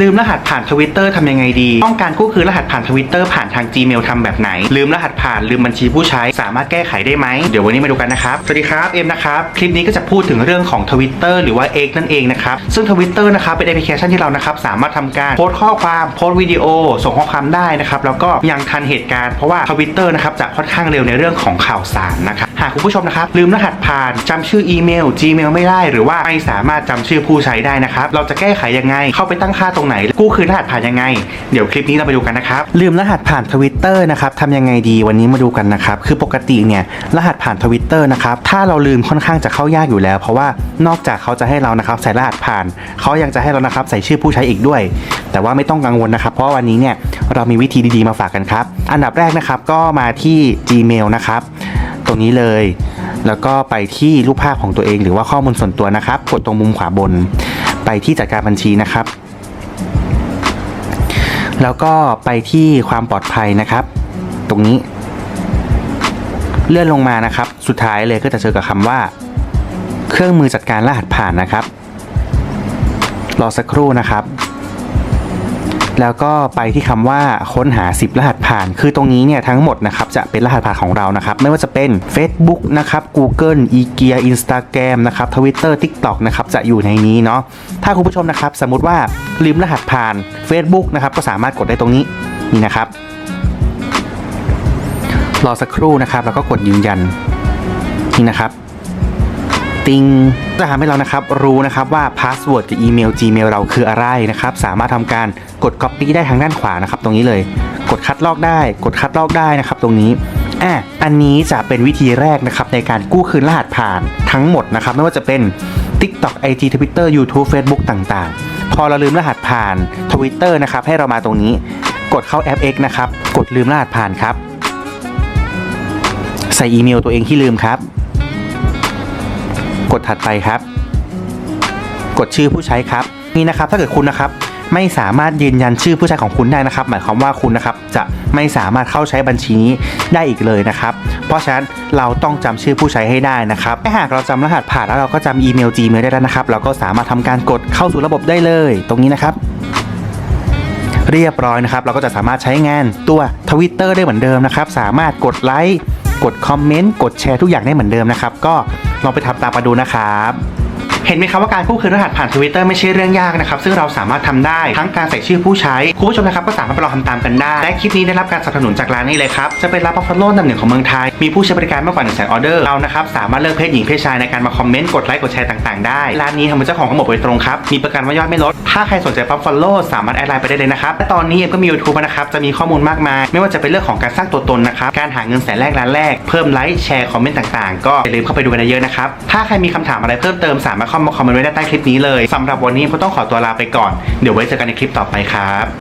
ลืมรหัสผ่านทวิตเตอร์ทำยังไงดี ต้องการกู้คืนรหัสผ่านทวิตเตอร์ผ่านทาง Gmail ทำแบบไหน ลืมรหัสผ่านลืมบัญชีผู้ใช้ สามารถแก้ไขได้ไหม เดี๋ยววันนี้มาดูกันนะครับ สวัสดีครับ เอ็มนะครับ คลิปนี้ก็จะพูดถึงเรื่องของ Twitter หรือว่า X นั่นเองนะครับ ซึ่ง Twitter นะครับเป็นแอปพลิเคชันที่เรานะครับสามารถทำการโพสต์ข้อความโพสต์วิดีโอ ส่งข้อความได้นะครับแล้วก็ยังทันเหตุการณ์เพราะว่า Twitter นะครับจะค่อนข้างเร็วในเรื่องของข่าวสารนะครับหากคุณผู้ชมนะครับลืมรหัสผ่านจำชื่ออีเมล Gmail ไม่ได้ หรือว่าไม่สามารถจำชื่อผู้ใช้ได้นะครับเราจะแก้ไขยังไงเข้าไปตั้งค่าตรงไหน กู้คืนรหัสผ่านยังไง เดี๋ยวคลิปนี้เราไปดูกันนะครับ ลืมรหัสผ่านทวิตเตอร์นะครับทำยังไงดีวันนี้มาดูกันนะครับ คือปกติเนี่ยรหัสผ่านทวิตเตอร์นะครับ ถ้าเราลืมค่อนข้างจะเข้ายากอยู่แล้ว เพราะว่านอกจากเขาจะให้เรานะครับใส่รหัสผ่าน เขายังจะให้เรานะครับใส่ชื่อผู้ใช้อีกด้วย แต่ว่าไม่ต้องกังวลนะครับ เพราะวันนี้เนี่ยเรามีวิธีดีๆมาฝากกันครับ อันดับแรกนะครับก็มาที่ Gmail นะครับ ตรงนี้เลย แล้วก็ไปที่รูปภาพของตัวเอง หรือว่าข้อมูลส่วนตัวนะครับ กดตรงมุมขวาบน ไปที่จัดการบัญชีนะครับ แล้วก็ไปที่ความปลอดภัยนะครับ ตรงนี้ เลื่อนลงมานะครับ สุดท้ายเลยก็จะเจอกับคำว่า เครื่องมือจัดการรหัสผ่านนะครับ รอสักครู่นะครับ แล้วก็ไปที่คำว่าค้นหา 10 รหัสผ่าน คือตรงนี้เนี่ยทั้งหมดนะครับจะเป็นรหัสผ่านของเรานะครับ ไม่ว่าจะเป็น Facebook นะครับ Google e g e a Instagram นะครับ Twitter TikTok นะครับจะอยู่ในนี้เนาะถ้าคุณผู้ชมนะครับสมมติว่าลืมรหัสผ่าน Facebook นะครับก็สามารถกดได้ตรงนี้นี่นะครับรอสักครู่นะครับแล้วก็กดยืนยันนี่นะครับ ติงจะทำให้เรานะครับรู้นะครับว่าพาสเวิร์ดกับอีเมล Gmail เราคืออะไรนะครับสามารถทำการกด Copy ได้ทางด้านขวานะครับตรงนี้เลย กดคัดลอกได้ กดคัดลอกได้นะครับตรงนี้อะอันนี้จะเป็นวิธีแรกนะครับในการกู้คืนรหัสผ่านทั้งหมดนะครับไม่ว่าจะเป็น TikTok IG Twitter YouTube Facebook ต่างๆ พอเราลืมรหัสผ่าน Twitter นะครับให้เรามาตรงนี้ กดเข้าแอป X นะครับกดลืมรหัสผ่านครับ ใส่อีเมลตัวเองที่ลืมครับ ดถัดไปครับ กดชื่อผู้ใช้ครับ นี่นะครับถ้าเกิดคุณนะครับไม่สามารถยืนยันชื่อผู้ใช้ของคุณได้นะครับ หมายความว่าคุณนะครับจะไม่สามารถเข้าใช้บัญชีนี้ได้อีกเลยนะครับ เพราะฉะนั้นเราต้องจำชื่อผู้ใช้ให้ได้นะครับถ้าหากเราจำรหัสผ่านแล้วเราก็จำอีเมล Gmail ได้แล้วนะครับ เราก็สามารถทำการกดเข้าสู่ระบบได้เลย ตรงนี้นะครับ เรียบร้อยนะครับ เราก็จะสามารถใช้งานตัว Twitter ได้เหมือนเดิมนะครับ สามารถกดไลค์กดคอมเมนต์กดแชร์ทุกอย่างได้เหมือนเดิมนะครับ ก็ ลองไปทำตามมาดูนะครับ เห็นไหมครับว่าการกู้คืนรหัสผ่าน Twitter ไม่ใช่เรื่องยากนะครับซึ่งเราสามารถทำได้ทั้งการใส่ชื่อผู้ใช้คุณผู้ชมนะครับก็สามารถไปลองทำตามกันได้และคลิปนี้ได้รับการสนับสนุนจากร้านนี้เลยครับจะเป็นร้านบัฟฟาโลลำหนึ่งของเมืองไทยมีผู้ใช้บริการมากกว่า1 0 0 0 0 0ออเดอร์เรานะครับสามารถเลือกเพศหญิงเพศชายในการมาคอมเมนต์กดไลค์กดแชร์ต่างๆได้ร้านนี้ทำเป็นเจ้าของทั้งหมดโดยตรงครับมีประกันว่ายอดไม่ลด ถ้าใครสนใจบัฟฟาโล่สามารถแอดไลน์ไปได้เลยนะครับและตอนนี้เอ็มก็มี YouTube นะครับจะมีข้อมูลมากมาย ไม่ว่าจะเป็นเรื่องของการสร้างตัวตนนะครับการหาเงินแสนแรกล้านแรกเพิ่มไลค์แชร์คอมเมนต์ต่างๆ ก็อย่าลืมเข้าไปดูกันเยอะนะครับถ้าใครมีคำถามอะไรเพิ่มเติมสามารถเข้ามาคอมเมนต์ไว้ได้ใต้คลิปนี้เลยสำหรับวันนี้ก็ต้องขอตัวลาไปก่อน เดี๋ยวไว้เจอกันในคลิปต่อไปครับ